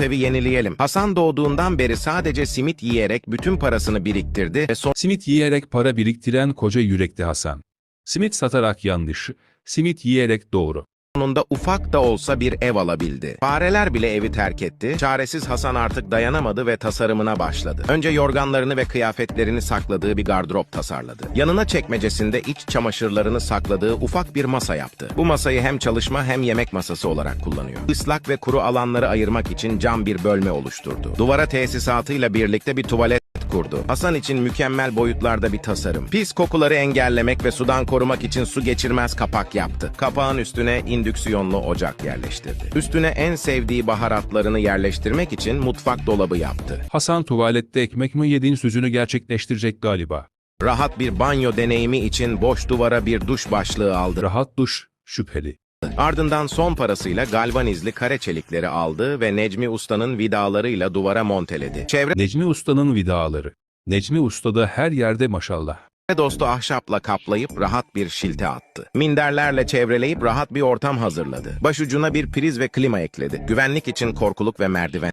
evi yenileyelim. Hasan doğduğundan beri sadece simit yiyerek bütün parasını biriktirdi ve Simit yiyerek para biriktiren koca yürekli Hasan. Simit satarak yanlış, simit yiyerek doğru. Sonunda ufak da olsa bir ev alabildi. Fareler bile evi terk etti. Çaresiz Hasan artık dayanamadı ve tasarımına başladı. Önce yorganlarını ve kıyafetlerini sakladığı bir gardırop tasarladı. Yanına çekmecesinde iç çamaşırlarını sakladığı ufak bir masa yaptı. Bu masayı hem çalışma hem yemek masası olarak kullanıyor. Islak ve kuru alanları ayırmak için cam bir bölme oluşturdu. Duvara tesisatıyla birlikte bir tuvalet kurdu. Hasan için mükemmel boyutlarda bir tasarım. Pis kokuları engellemek ve sudan korumak için su geçirmez kapak yaptı. Kapağın üstüne indüksiyonlu ocak yerleştirdi. Üstüne en sevdiği baharatlarını yerleştirmek için mutfak dolabı yaptı. Hasan tuvalette ekmek mi yediğin sözünü gerçekleştirecek galiba. Rahat bir banyo deneyimi için boş duvara bir duş başlığı aldı. Rahat duş, şüpheli. Ardından son parasıyla galvanizli kare çelikleri aldı ve Necmi Usta'nın vidalarıyla duvara monteledi. Çevre Necmi Usta'nın vidaları. Necmi Usta da her yerde maşallah. dostu ahşapla kaplayıp rahat bir şilte attı. Minderlerle çevreleyip rahat bir ortam hazırladı. Başucuna bir priz ve klima ekledi. Güvenlik için korkuluk ve merdiven